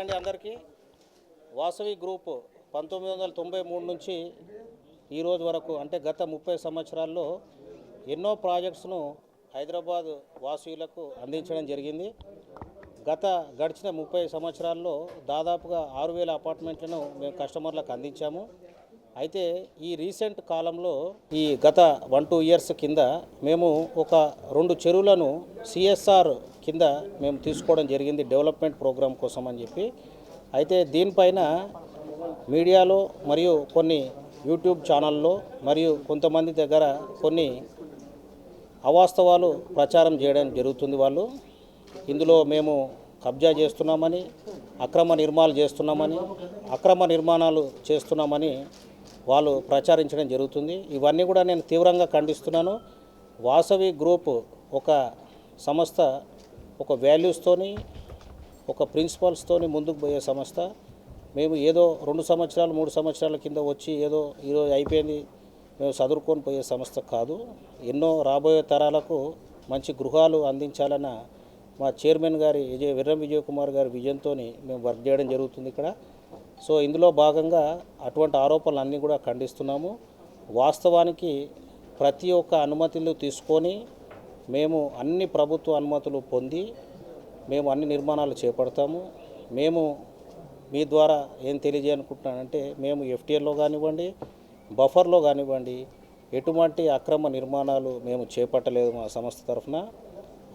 అందరికీ. వాసవి గ్రూప్ పంతొమ్మిది వందల తొంభై మూడు నుంచి ఈరోజు వరకు అంటే గత ముప్పై సంవత్సరాల్లో ఎన్నో ప్రాజెక్ట్స్ను హైదరాబాద్ వాసీయులకు అందించడం జరిగింది. గత గడిచిన ముప్పై సంవత్సరాల్లో దాదాపుగా ఆరు వేల అపార్ట్మెంట్లను మేము కస్టమర్లకు అందించాము. అయితే ఈ రీసెంట్ కాలంలో ఈ గత వన్ టూ ఇయర్స్ కింద మేము ఒక రెండు చెరువులను సిఎస్ఆర్ కింద మేము తీసుకోవడం జరిగింది డెవలప్మెంట్ ప్రోగ్రాం కోసం అని చెప్పి. అయితే దీనిపైన మీడియాలో మరియు కొన్ని యూట్యూబ్ ఛానల్లో మరియు కొంతమంది దగ్గర కొన్ని అవాస్తవాలు ప్రచారం చేయడం జరుగుతుంది వాళ్ళు. ఇందులో మేము కబ్జా చేస్తున్నామని అక్రమ నిర్మాణాలు చేస్తున్నామని అక్రమ నిర్మాణాలు చేస్తున్నామని వాళ్ళు ప్రచారించడం జరుగుతుంది. ఇవన్నీ కూడా నేను తీవ్రంగా ఖండిస్తున్నాను. వాసవి గ్రూప్ ఒక సంస్థ ఒక వాల్యూస్తోని ఒక ప్రిన్సిపల్స్తోని ముందుకు పోయే సంస్థ. మేము ఏదో రెండు సంవత్సరాలు మూడు సంవత్సరాల కింద వచ్చి ఏదో ఈరోజు అయిపోయింది మేము చదువుకొని పోయే సంస్థ కాదు. ఎన్నో రాబోయే తరాలకు మంచి గృహాలు అందించాలన్న మా చైర్మన్ గారి విజయ విర్రం విజయ్ కుమార్ గారి విజయంతో మేము వర్క్ చేయడం జరుగుతుంది ఇక్కడ. సో ఇందులో భాగంగా అటువంటి ఆరోపణలు అన్నీ కూడా ఖండిస్తున్నాము. వాస్తవానికి ప్రతి ఒక్క అనుమతులు తీసుకొని మేము అన్ని ప్రభుత్వ అనుమతులు పొంది మేము అన్ని నిర్మాణాలు చేపడతాము. మేము మీ ద్వారా ఏం తెలియజేయనుకుంటున్నానంటే మేము ఎఫ్టీఎల్లో కానివ్వండి బఫర్లో కానివ్వండి ఎటువంటి అక్రమ నిర్మాణాలు మేము చేపట్టలేదు మా సంస్థ తరఫున.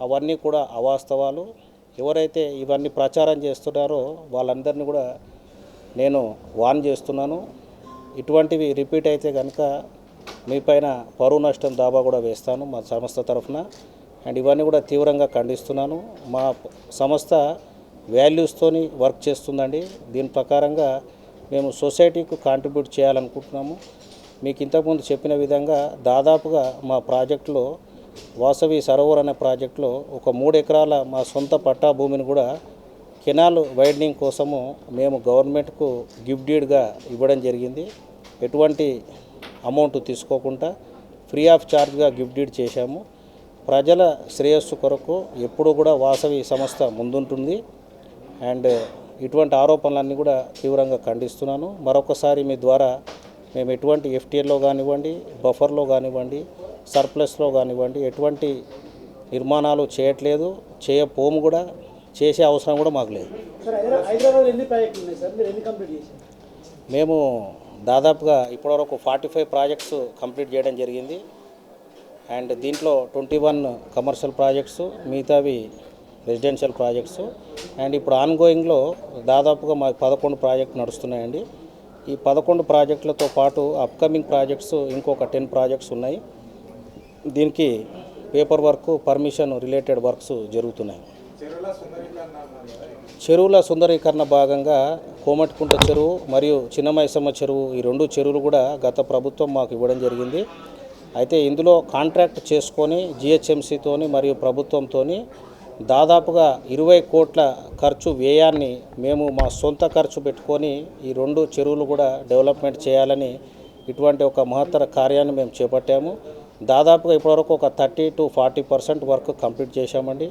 అవన్నీ కూడా అవాస్తవాలు. ఎవరైతే ఇవన్నీ ప్రచారం చేస్తున్నారో వాళ్ళందరినీ కూడా నేను వాన్ చేస్తున్నాను. ఇటువంటివి రిపీట్ అయితే కనుక మీపైన పరువు నష్టం దాబా కూడా వేస్తాను మా సంస్థ తరఫున. అండ్ ఇవన్నీ కూడా తీవ్రంగా ఖండిస్తున్నాను. మా సంస్థ వాల్యూస్తోని వర్క్ చేస్తుందండి. దీని ప్రకారంగా మేము సొసైటీకి కాంట్రిబ్యూట్ చేయాలనుకుంటున్నాము. మీకు ఇంతకుముందు చెప్పిన విధంగా దాదాపుగా మా ప్రాజెక్టులో వాసవి సరోవర్ అనే ప్రాజెక్టులో ఒక మూడు ఎకరాల మా సొంత పట్టా భూమిని కూడా కెనాల్ వైడనింగ్ కోసము మేము గవర్నమెంట్కు గిఫ్ట్ డీడ్గా ఇవ్వడం జరిగింది. ఎటువంటి అమౌంట్ తీసుకోకుండా ఫ్రీ ఆఫ్ ఛార్జ్గా గిఫ్ట్ డీడ్ చేశాము. ప్రజల శ్రేయస్సు కొరకు ఎప్పుడూ కూడా వాసవి సంస్థ ముందుంటుంది. అండ్ ఇటువంటి ఆరోపణలన్నీ కూడా తీవ్రంగా ఖండిస్తున్నాను. మరొకసారి మీ ద్వారా మేము ఎటువంటి ఎఫ్టీఎల్లో కానివ్వండి బఫర్లో కానివ్వండి సర్ప్లస్లో కానివ్వండి ఎటువంటి నిర్మాణాలు చేయట్లేదు చేయపోము కూడా చేసే అవసరం కూడా మాకు లేదు. మేము దాదాపుగా ఇప్పటివరకు ఫార్టీ ఫైవ్ ప్రాజెక్ట్స్ కంప్లీట్ చేయడం జరిగింది. అండ్ దీంట్లో ట్వంటీ వన్ కమర్షియల్ ప్రాజెక్ట్స్ మిగతావి రెసిడెన్షియల్ ప్రాజెక్ట్స్. అండ్ ఇప్పుడు ఆన్గోయింగ్లో దాదాపుగా మా పదకొండు ప్రాజెక్ట్ నడుస్తున్నాయండి. ఈ పదకొండు ప్రాజెక్టులతో పాటు అప్కమింగ్ ప్రాజెక్ట్స్ ఇంకొక టెన్ ప్రాజెక్ట్స్ ఉన్నాయి. దీనికి paper work permission related works జరుగుతున్నాయి. చెరువుల సుందరీకరణ భాగంగా కోమటికుంట చెరువు మరియు చిన్నమైసమ్మ చెరువు ఈ రెండు చెరువులు కూడా గత ప్రభుత్వం మాకు ఇవ్వడం జరిగింది. అయితే ఇందులో కాంట్రాక్ట్ చేసుకొని జిహెచ్ఎంసీతోని మరియు ప్రభుత్వంతోని దాదాపుగా ఇరవై కోట్ల ఖర్చు వ్యయాన్ని మేము మా సొంత ఖర్చు పెట్టుకొని ఈ రెండు చెరువులు కూడా డెవలప్మెంట్ చేయాలని ఇటువంటి ఒక మహత్తర కార్యాన్ని మేము చేపట్టాము. దాదాపుగా ఇప్పటివరకు ఒక thirty to forty percent work complete చేశామండి.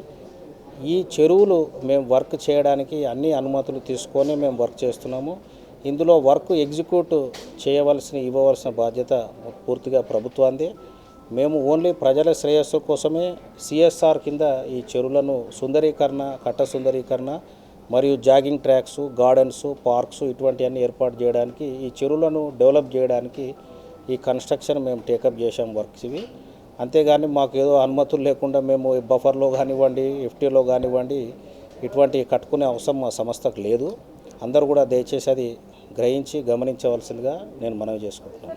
ఈ చెరువులు మేము వర్క్ చేయడానికి అన్ని అనుమతులు తీసుకొని మేము వర్క్ చేస్తున్నాము. ఇందులో వర్క్ ఎగ్జిక్యూట్ చేయవలసిన ఇవ్వవలసిన బాధ్యత పూర్తిగా ప్రభుత్వాందే మేము ఓన్లీ ప్రజల శ్రేయస్సు కోసమే సిఎస్ఆర్ కింద ఈ చెరువులను సుందరీకరణ కట్ట సుందరీకరణ మరియు జాగింగ్ ట్రాక్స్ గార్డెన్స్ పార్క్స్ ఇటువంటివన్నీ ఏర్పాటు చేయడానికి ఈ చెరువులను డెవలప్ చేయడానికి ఈ కన్స్ట్రక్షన్ మేము టేకప్ చేసాం వర్క్స్ ఇవి అంతేగాని మాకు ఏదో అనుమతులు లేకుండా మేము బఫర్లో కానివ్వండి ఎఫ్టీలో కానివ్వండి ఇటువంటి కట్టుకునే అవసరం మా సంస్థకు లేదు. అందరూ కూడా దయచేసి అది గ్రహించి గమనించవలసిందిగా నేను మనవి చేసుకుంటున్నాను.